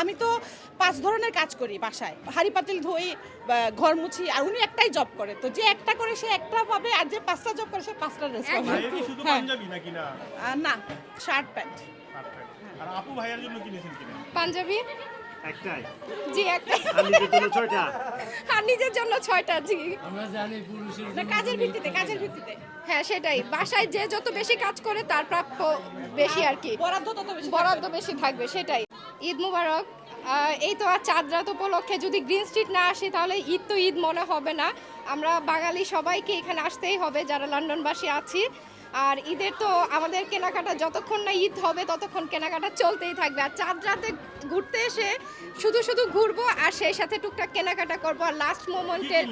আমি তো পাঁচ ধরনের কাজ করি বাসায়। হাড়ি পাতিল ধুই ঘর মুছি আর উনি একটাই জব করে। তো যে একটা করে সে একটা পাবে আর যে পাঁচটা জব করে সে পাঁচটা ড্রেস পাবে। ভাইয়ের কি শুধু হ্যাঁ। না? না শার্ট প্যান্ট আর আপু ভাইয়ার জন্য কিনেছেন কিনা? পাঞ্জাবি? একটাই। জি একটাই। আর নিজের জন্য ছয়টা? আর নিজের জন্য ছয়টা জি। আমরা জানি পুরুষের না কাজের ভিত্তিতে কাজের ভিত্তিতে। হ্যাঁ সেটাই। বাসায় যে যত বেশি কাজ করে তার প্রাপ্য বেশি আর কি। বরাদ্দ তত বেশি বরাদ্দ বেশি থাকবে সেটাই। ঈদ মুবারক। এই তো আর চাঁদ রাত উপলক্ষে যদি গ্রিন স্ট্রিট না আসে তাহলে ঈদ তো ঈদ মনে হবে না। আমরা বাঙালি সবাইকে এখানে আসতেই হবে যারা লন্ডনবাসী আছি। আর ঈদের তো আমাদের কেনাকাটা যতক্ষণ না ঈদ হবে ততক্ষণ কেনাকাটা চলতেই থাকবে। আর চাঁদ রাতে ঘুরতে এসে শুধু শুধু ঘুরবো আর সেই সাথে টুকটাক কেনাকাটা করব। আর লাস্ট মোমেন্টের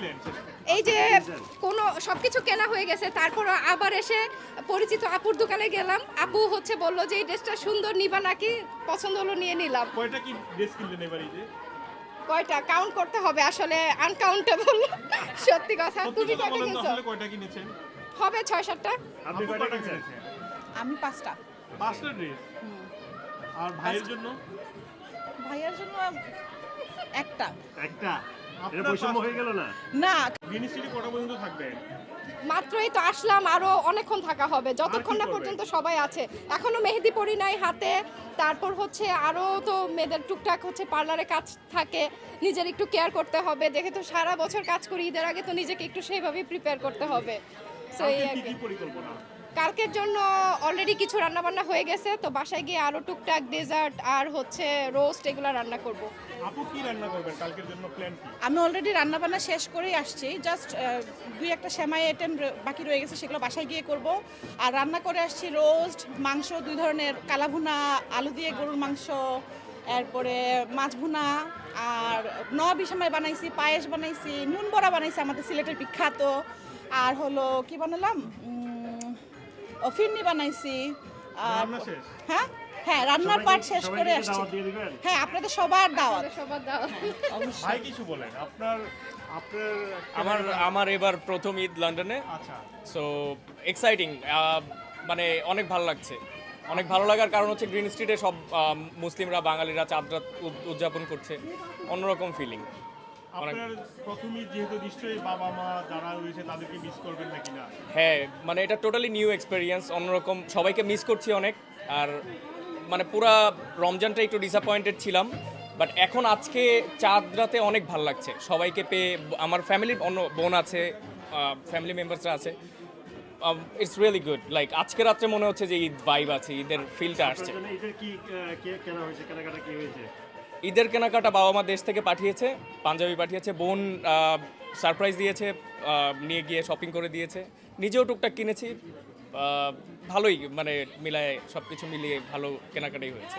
এই যে কোনো সবকিছু কেনা হয়ে গেছে তারপর আবার এসে পরিচিত আপুর দোকানে গেলাম। আপু হচ্ছে বলল যে এই ড্রেসটা সুন্দর নিবা নাকি? পছন্দ হলো নিয়ে নিলাম। কয়টা কি ড্রেস কিনলেন এবার ঈদে কয়টা? কাউন্ট করতে হবে আসলে আনকাউন্টেবল সত্যি কথা। সত্যি তুমি কথা কয়টা কিনছো? কয়টা কিনেছেন? হবে ছয় সাতটা আপনি কয়টা কয়টা কিনেছেন? আমি পাঁচটা। পাঁচটা ড্রেস? আর ভাইয়ের জন্য? ভাইয়ার জন্য একটা। একটা? হয়ে না? মাত্রই তো আসলাম আরও অনেকক্ষণ থাকা হবে। যতক্ষণ না পর্যন্ত সবাই আছে। এখনও মেহেদি পরি নাই হাতে। তারপর হচ্ছে আরও তো মেয়েদের টুকটাক হচ্ছে পার্লারে কাজ থাকে। নিজের একটু কেয়ার করতে হবে। যেহেতু সারা বছর কাজ করি ঈদের আগে তো নিজেকে একটু সেইভাবেই প্রিপেয়ার করতে হবে। So, এই আর কি কি। কি পরিকল্পনা? কালকের জন্য অলরেডি কিছু রান্না বান্না হয়ে গেছে তো বাসায় গিয়ে আরও টুকটাক ডেজার্ট আর হচ্ছে রোস্ট এগুলো রান্না করব। আপু কি রান্না করবেন? কালকের জন্য প্ল্যান কি? আমি অলরেডি রান্না বান্না শেষ করেই আসছি জাস্ট দুই একটা সেমাই আইটেম বাকি রয়ে গেছে সেগুলো বাসায় গিয়ে করব। আর রান্না করে আসছি রোস্ট মাংস দুই ধরনের কালাভুনা আলু দিয়ে গরুর মাংস এরপরে মাছ ভুনা আর নবি সময় বানাইছি পায়েস বানাইছি নুন বড়া বানাইছি আমাদের সিলেটের বিখ্যাত আর হলো কি বানালাম? ফিরনি বানাইছি। আর হ্যাঁ? হ্যাঁ রান্নার পার্ট শেষ করে আসছি। দাওয়াত হ্যাঁ আপনাদের সবার দাওয়াত। সবার দাওয়া অবশ্যই। ভাই কিছু বলেন। আপনার আপনার আমার আমার এবার প্রথম ঈদ লন্ডনে। আচ্ছা। সো এক্সাইটিং মানে অনেক ভালো লাগছে। অনেক ভালো লাগার কারণ হচ্ছে গ্রিন স্ট্রিটে সব মুসলিমরা বাঙালিরা চাঁদ রাত উদযাপন করছে। অন্যরকম ফিলিং আপনার প্রথম যেহেতু নিশ্চয়ই বাবা মা যারা রয়েছে তাদেরকে মিস করবেন নাকি না? হ্যাঁ মানে এটা টোটালি নিউ এক্সপেরিয়েন্স অন্যরকম সবাইকে মিস করছি অনেক আর মানে পুরা রমজানটা একটু ডিসঅ্যাপয়েন্টেড ছিলাম বাট এখন আজকে চাঁদ রাতে অনেক ভালো লাগছে। সবাইকে পেয়ে আমার ফ্যামিলির অন্য বোন আছে ফ্যামিলি মেম্বার্সরা আছে ইটস রিয়েলি গুড লাইক আজকে রাত্রে মনে হচ্ছে যে ঈদ ভাইব আছে ঈদের ফিলটা আসছে। ঈদের কেনাকাটা বাবা মা দেশ থেকে পাঠিয়েছে, পাঞ্জাবি পাঠিয়েছে, বোন সারপ্রাইজ দিয়েছে নিয়ে গিয়ে শপিং করে দিয়েছে। নিজেও টুকটাক কিনেছি ভালোই মানে মিলায় সব কিছু মিলিয়ে ভালো কেনাকাটাই হয়েছে।